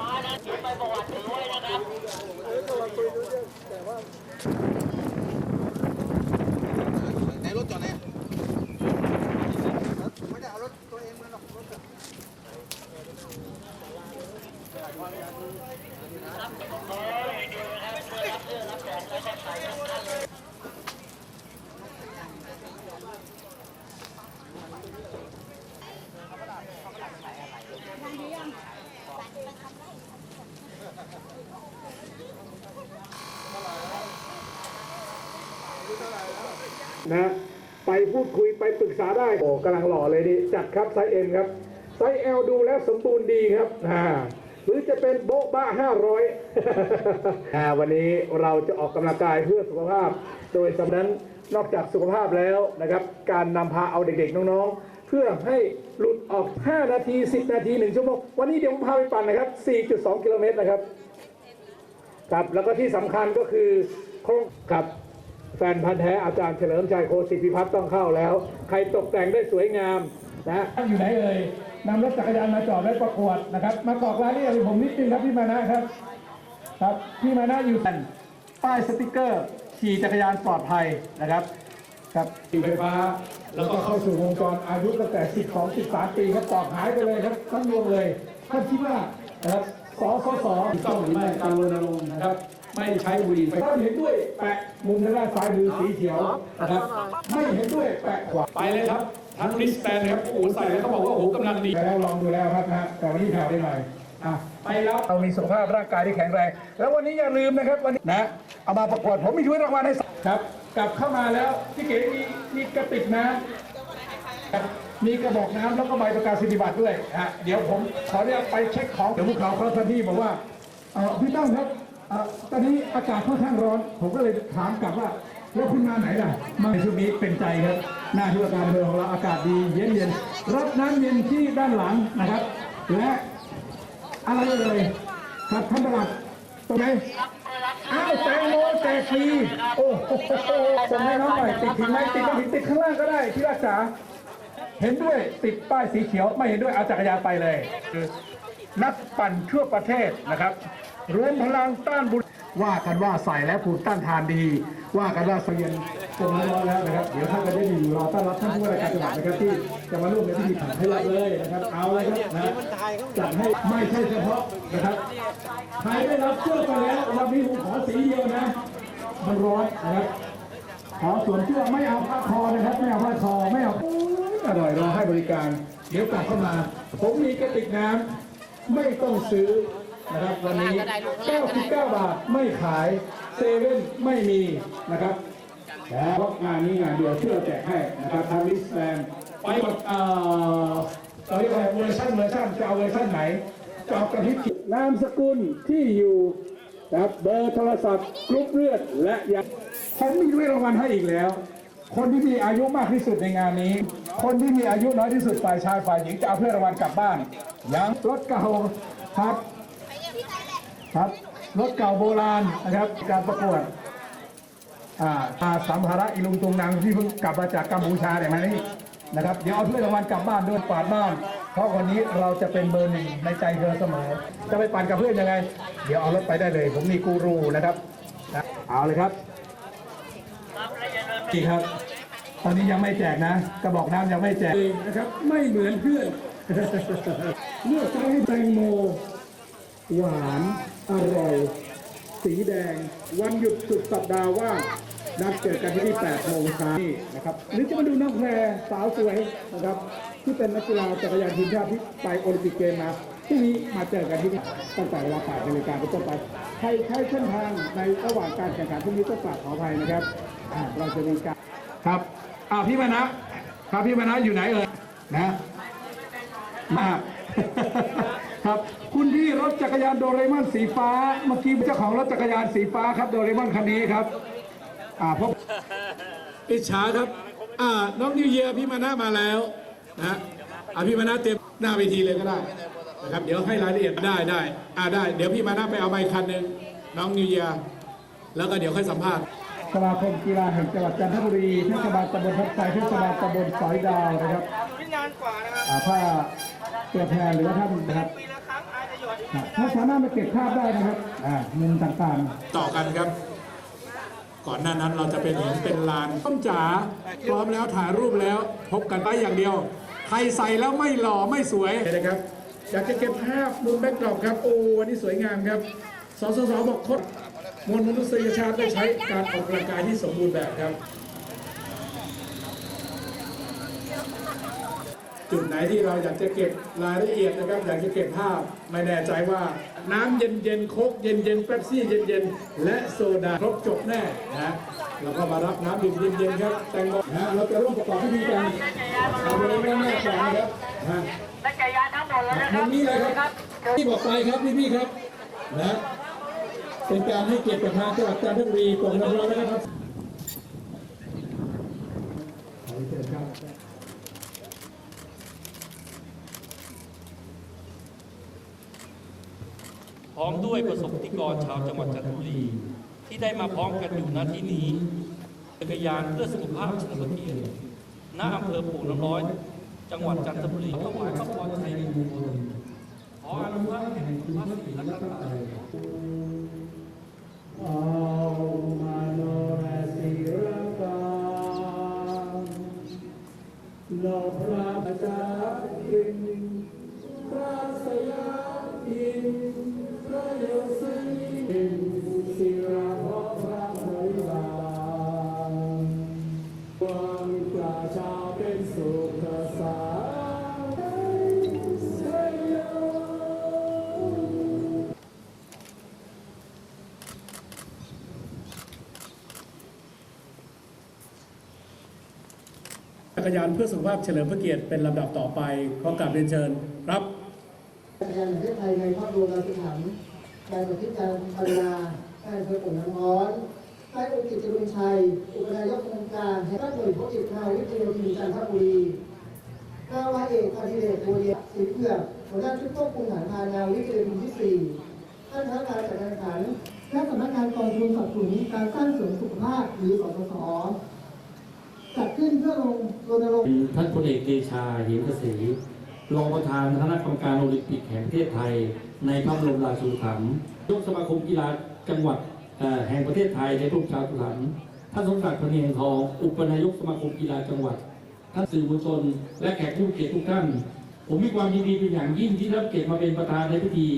มานะเขียนใบประวัติถือไว้นะครับ ในรถจอดไหนไม่ได้เอารถตัวเองมาหรอกรถ นะไปพูดคุยไปปรึกษาได้โอ้กำลังหล่อเลยดิจัดครับไซส์เอ็มครับไซส์เอลดูแล้วสมบูรณ์ดีครับอ่าหรือจะเป็นโบ๊ะบ้า500อ่าวันนี้เราจะออกกำลังกายเพื่อสุขภาพ โดยสำนั้นนอกจากสุขภาพแล้วนะครับ การนำพาเอาเด็กๆ น้องๆ เพื่อให้หลุดออก 5 นาที 10 นาที 1 ชั่วโมง วันนี้เดี๋ยวผมพาไปปั่นนะครับ 4.2 กิโลเมตรนะครับครับแล้วก็ที่สำคัญก็คือโครงกับ แฟนพันธ์แท้อาจารย์เฉลิมชัยโคสิทธิพิพัฒน์ต้องเข้าแล้ว ใครตกแต่งได้สวยงามนะอยู่ไหนเอ่ยนำรถจักรยานมาจอดไว้ประกวดนะครับ มากรอกรายละเอียดให้ผมนิดนึงครับพี่มานะครับครับพี่มานะอยู่กันป้ายสติกเกอร์ขี่จักรยานปลอดภัยนะครับครับขี่ไฟฟ้าแล้วก็เข้าสู่วงจรอายุตั้งแต่ 12 13 ปีครับตอกหายไปเลยครับทั้งยวงเลยท่านคิดว่านะครับสสสต้องหรือไม่การรณรงค์นะครับ ไม่ใช้บุหรี่ไฟฟ้าเห็นด้วยแปะมุมทางด้านซ้ายมือสีเขียวนะครับไม่เห็นด้วยแปะขวาไปเลยครับทั้งริสแบนครับโอ้โหใส่แล้วเขาบอกว่าโอ้โหกำลังดีไปแล้วลองดูแล้วครับนะแต่วันนี้แผ่วได้หน่อยอะไปแล้วเรามีสุขภาพร่างกายที่แข็งแรง แล้ววันนี้อย่าลืมนะครับวันนี้นะเอามาประกวดผมมีถ้วยรางวัลให้ครับ กลับเข้ามาแล้วพี่เก๋มีมีกระติกน้ำครับมีกระบอกน้ำแล้วก็ใบประกาศนียบัตรด้วยฮะเดี๋ยวผมขอเนี่ยไปเช็คของเดี๋ยวพวกเขาเขาทันทีบอกว่าเออพี่ตั้งครับ เอ่อตอนนี้อากาศค่อนข้างร้อน ผมก็เลยถามกลับว่า แล้วคุณมาไหนล่ะ มาในช่วงนี้เป็นใจครับ หน้าที่ว่าการเมืองของเราอากาศดีเย็นเย็นๆรดน้ำเย็นที่ด้านหลังนะครับ และอะไรเอ่ยครับท่านประหลัดตรงไหนอ้าวแตงโมแจกฟรีโอ้โหส่งให้น้องหน่อยติดถึงไหมติดก็ถึงติดข้างล่างก็ได้ที่รักษา เห็นด้วยติดป้ายสีเขียวไม่เห็นด้วยเอาจักรยานไปเลยคือนักปั่นทั่วประเทศนะครับ รวมพลังต้านบุญว่ากันว่าใส่แล้วภูมิต้านทานดี ว่ากันว่าเสียนจนร้อนแล้วนะครับเดี๋ยวท่านก็ได้อยู่รอต้อนรับท่านผู้ว่าราชการจังหวัดนะครับที่จะมาร่วมในพิธีผ่านให้รับเลยนะครับเอาเลยครับนะจัดให้ไม่ใช่เฉพาะนะครับใครได้รับเสื้อไปแล้ววันนี้ผมขอสีเดียวนะมันร้อนนะครับขอสวมเสื้อไม่เอาผ้าคอนะครับไม่เอาผ้าคอไม่เอาอร่อยรอให้บริการ เดี๋ยวกลับเข้ามา ผมมีกระติกน้ำไม่ต้องซื้อ นะครับวันนี้ 99 บาทไม่ขายเซเว่นไม่มีนะครับเพราะงานนี้งานเดียวที่เราแจกให้นะครับทางลิสแบนไปหมดเอ่อตอนนี้อะไรเวอร์ชันเวอร์ชันจะเอาเวอร์ชันไหนจะเอากระพริบนามสกุลที่อยู่นะครับเบอร์โทรศัพท์กรุ๊ปเลือดและยาผมมีด้วยรางวัลให้อีกแล้ว คนที่มีอายุมากที่สุดในงานนี้ คนที่มีอายุน้อยที่สุดฝ่ายชายฝ่ายหญิงจะเอาเพื่อรางวัลกลับบ้านยังรถเก่าครับ ครับ รถเก่าโบราณนะครับ การประกวดอาอาสัมภาระอิลุงตุงนางที่เพิ่งกลับมาจากกัมพูชาเนี่ยมานี่นะครับเดี๋ยวเอาถ้วยรางวัลกลับบ้านด้วยปาดบ้าน เพราะวันนี้เราจะเป็นเบอร์หนึ่งในใจเธอเสมอ จะไปปั่นกับเพื่อนยังไง เดี๋ยวเอารถไปได้เลย ผมมีกูรูนะครับเอาเลยครับดีครับ ตอนนี้ยังไม่แจกนะกระบอกน้ำยังไม่แจกนะครับ ไม่เหมือนเพื่อนเลือกใช้ให้แตงโมหวาน อร่อย สีแดง วันหยุดสุดสัปดาห์ว่างนัดเจอกันที่นี่8โมงเช้านี่นะครับหรือจะมาดูน้องแพรสาวสวยนะครับ ที่เป็นนักกีฬาจักรยานทีมชาติที่ไปโอลิมปิกเกมมาที่นี้มาเจอกันที่นี่ตั้งแต่เวลา8นาฬิกาเป็นต้นไปใครใช้เส้นทางในระหว่างการแข่งขันพรุ่งนี้ต้องกราบขออภัยนะครับเราจะมีการครับอ่าพี่มานะครับพี่มานะอยู่ไหนเอ่ยนะมา ครับ คุณพี่รถจักรยานโดเรมอนสีฟ้า เมื่อกี้เจ้าของรถจักรยานสีฟ้าครับโดเรมอนคันนี้ครับ อ่าพบอิจฉาครับ อ่า น้องนิวเยียร์พี่มานะมาแล้วนะอ่าพี่มานะเตรียมหน้าเวทีเลยก็ได้นะครับ เดี๋ยวให้รายละเอียดได้ได้ อ่าได้ เดี๋ยวพี่มานะไปเอาไมค์คันหนึ่งน้องนิวเยียร์แล้วก็เดี๋ยวค่อยสัมภาษณ์สมาคมกีฬาแห่งจังหวัดจันทบุรีเทศบาลตำบลทับไทยเทศบาลตำบลสอยดาวนะครับอ่าถ้าตัวแทนหรือว่าท่านนะครับอ่า ถ้าสามารถมาเก็บภาพได้นะครับอ่ามุมต่างๆ ต่อกันครับ ก่อนหน้านั้นเราจะเป็นเห็นเป็นลานต้นจ๋าพร้อมแล้วถ่ายรูปแล้วพบกันไปอย่างเดียวใครใส่แล้วไม่หล่อไม่สวยนะครับอยากจะเก็บภาพมุมแบ็กดรอปครับโอ้วันนี้สวยงามครับสสสบอกคดมวลมนุษยชาติได้ใช้การออกกำลังกายที่สมบูรณ์แบบครับ จุดไหนที่เราอยากจะเก็บรายละเอียดนะครับ อยากจะเก็บภาพไม่แน่ใจว่า น้ำเย็นเย็นๆโคกเย็นเย็นๆเป๊ปซี่เย็นเย็นๆ และโซดาครบจบแน่นะเราก็มารับน้ำดื่มเย็นเย็นๆครับ แตงโมนะเราจะร่วมประกอบพิธีกันเอาบริเวณหน้าก่อนนะครับนะและจักรยานทั้งหมดเลยนะคตรัรบงนี้เลยครับที่บอกไปครับพี่ๆครับนะเป็นการให้เกียรติประธานจังหวัดจันทบุรีกรมน้ำร้อนนะครับขอเชิญค พร้อมด้วยประสบนิกรชาวจังหวัดจันทบุรี ที่ได้มาพร้อมกันอยู่ณที่นี้จักรยานเพื่อสุขภาพเฉลิมพระเกียรติณอำเภอปู่น้ำร้อย จังหวัดจันทบุรีถวายพระพรชัยมงคลขออนุภาพแห่งคุณพระศรีรัตนตรัยเอาม กรยานเพื่อสุขภาพเฉลิมพระเกียรติเป็นลำดับต่อไปขอกราบเรียนเชิญครับจักรยานแห่งประเทศไทยในภาพรวมเราจะถามการประทิการภรรยาการอำเภอปุ่นน้ำร้อนนายอุกิจจรุนชัย อุปนายกองค์การแห่งหน่วยพบจิตนาวิทยาลีจันทบุรีนาวาเอกอธิเดชโบเรียศรีเผือกหัวหน้าชุดควบคุมฐานพานาวิทยาลีที่สี่ท่านคณะการจัดการแข่งขันและสำนักงานกองทุนสนับสนุนการสร้างเสริมสุขภาพหรือสสส จัดขึ้นเพื่อลงรณรงค์ท่านพลเอกเดชาเหมเกษมรองประธานคณะกรรมการโอลิมปิกแห่งประเทศไทย ในพระบรมราชูปถัมภ์ยกสมาคมกีฬาจังหวัดแห่งประเทศไทยในพระบรมราชูปถัมภ์ท่านสมศักดิ์พเนียงทอง อุปนายกสมาคมกีฬาจังหวัด ท่านสื่อมวลชน และแขกผู้เกียรติทุกท่าน ผมมีความยินดีเป็นอย่างยิ่งที่รับเกียรติมาเป็นประธานในพิธี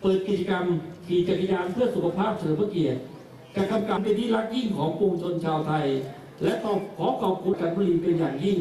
เปิดกิจกรรมขี่จักรยานเพื่อสุขภาพเฉลิมพระเกียรติการกำกับเป็นที่รักยิ่งของปวงชนชาวไทย และต้องขอขอบคุณกันบุรีเป็นอย่างยิ่ง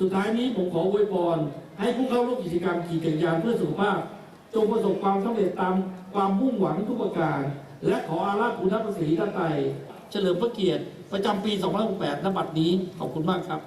สุดท้ายนี้ผมขออวยพรให้ผู้เข้าร่วมกิจกรรมขี่จักรยานเพื่อสุขภาพ จงประสบความสำเร็จตามความมุ่งหวังทุกประการ และขออาราธคุณพระศรีรัตนตรัยเฉลิมพระเกียรติ ประจำปี 2568ณบัดนี้ ขอบคุณมากครับ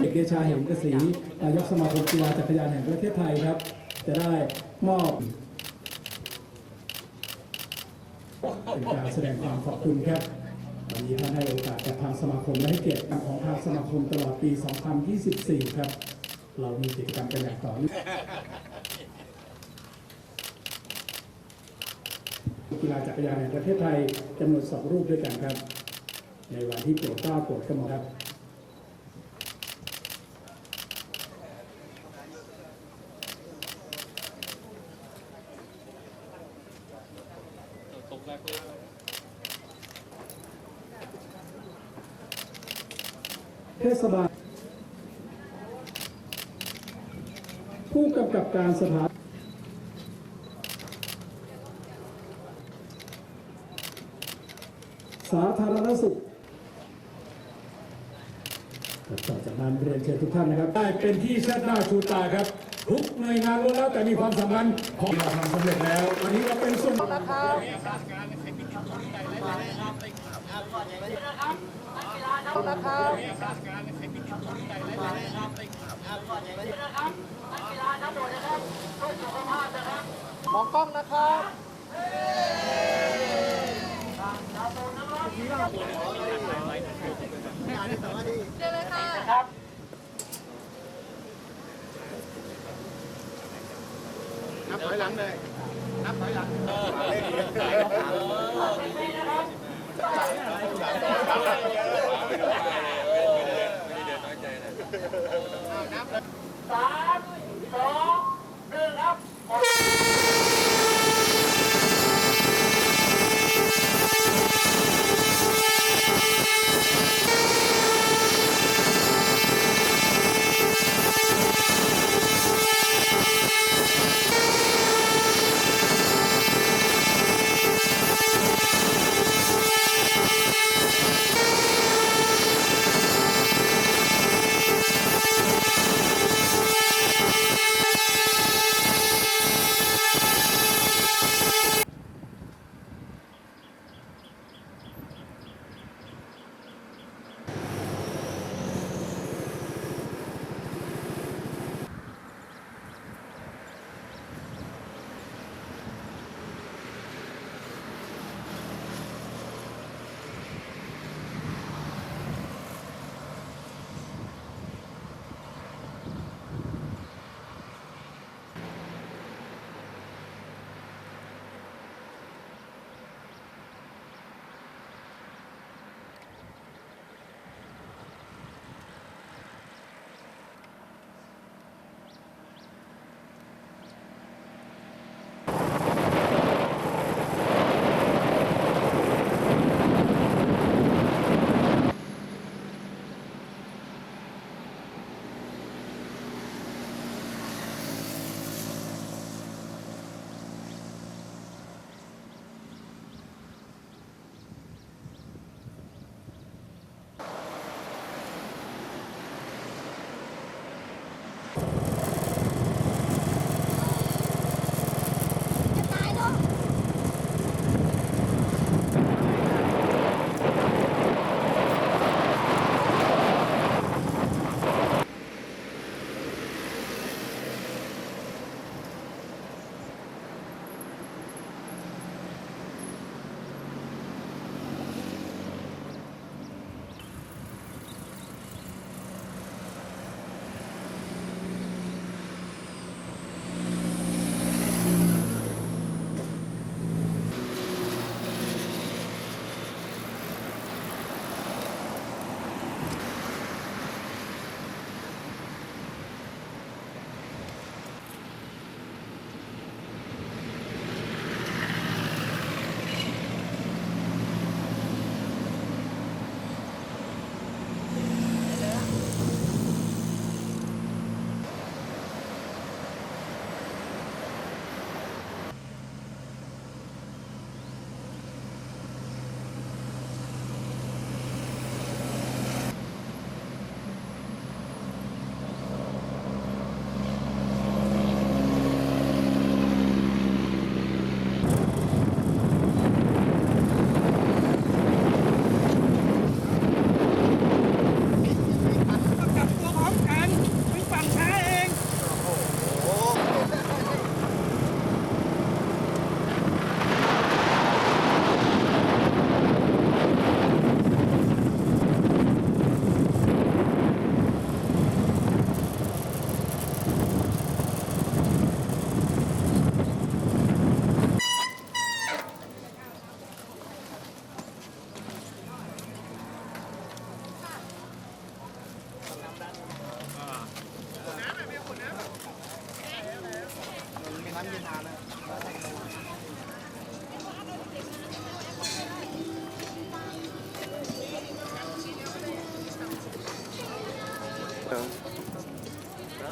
เอกเดชาเหมกศรีนายกสมาคมกีฬาจักรยานแห่งประเทศไทยครับ จะได้มอบเป็นการแสดงความขอบคุณครับ วันนี้ท่านให้โอกาสกับทางสมาคมและให้เกียรติของทางสมาคมตลอดปี 2024 ครับ เรามีกิจกรรมกันอย่างต่อเนื่องกีฬาจักรยานแห่งประเทศไทยจำนวนสองรูปด้วยกันครับ ในวันที่โปรดเกล้าโปรดกระหม่อมครับ ตกแรกเลย เท ศบาล ผู้กำกับการสถานสาธารณสุขต่อจากนั้นเรียนเชิญทุกท่านนะครับ ได้เป็นที่เชิดหน้าชูตาครับ ทุกหน่วยงานล้วนแล้วแต่มีความสำคัญของเราทำสำเร็จแล้ว วันนี้เราเป็นส่วนะครับ นะครับมองกล้องนะครับนะครับนับถอยหลังเลยนับถอยหลังเออ ไม่ได้เดินน้อยใจเลยสามสอง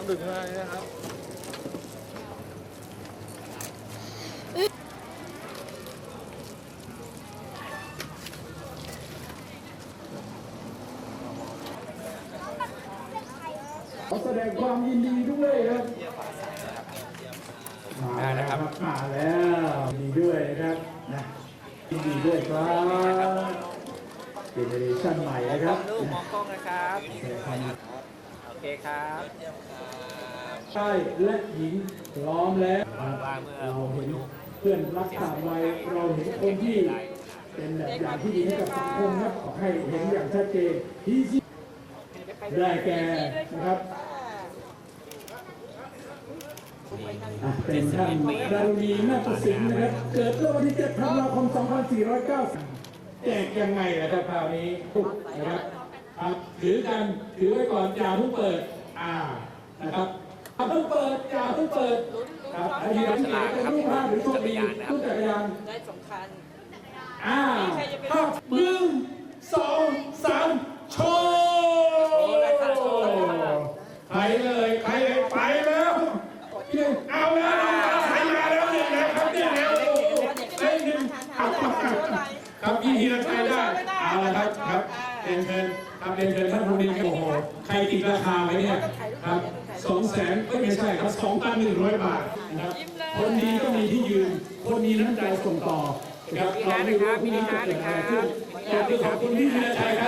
ขอแสดงความยินดีด้วยครับมาแล้วครับมาแล้วยินดีด้วยนะครับนะยินดีด้วยครับเป็นเจเนอเรชั่นใหม่นะครับรูปมองกล้องนะครับแสดงความยินดีโอเคครับ ชายและหญิงพร้อมแล้วเราเห็นเพื่อนรักต่างวัยเราเห็นคนที่เป็นแบบอย่างที่ดีให้กับสังคมนะขอให้เห็นอย่างชัดเจนที่ได้แก่นะครับเป็นท่านดารุณีนาฏศิลป์นะครับ เกิดเมื่อวันที่7ธันวาคม 2490แจกยังไงล่ะครับคราวนี้นะครับครับ ถือกัน ถือไว้ก่อนอย่าเพิ่งเปิด อ่า นะครับ เพิ่งเปิดอย่าเพิ่งเปิดครับไอ้ที่เราเขียนเป็นรูปภาพหรือโชคดีรูปจักรยานได้สำคัญอ่าภาพหนึ่งสองสามโชว์ไปเลยไปเลยไปแล้วเอาแล้วใครมาแล้วนี่นะครับนี่แล้วไอ้หนึ่งเอาครับครับพี่ธีรชัยได้เอาละครับครับเรียนเชิญครับเรียนเชิญท่านผู้นี้ครับโอ้โหใครติดราคาไว้เนี่ยครับสองแสนก็ ไม่ใช่ครับสองพันหนึ่งร้อยบาทนะครับ คนดีก็มีที่ยืน คนมีน้ำใจส่งต่อนะครับเราไม่รู้ว่าพรุ่งนี้จะเกิดอะไรขึ้นขอบคุณพี่ธีรชัยครับ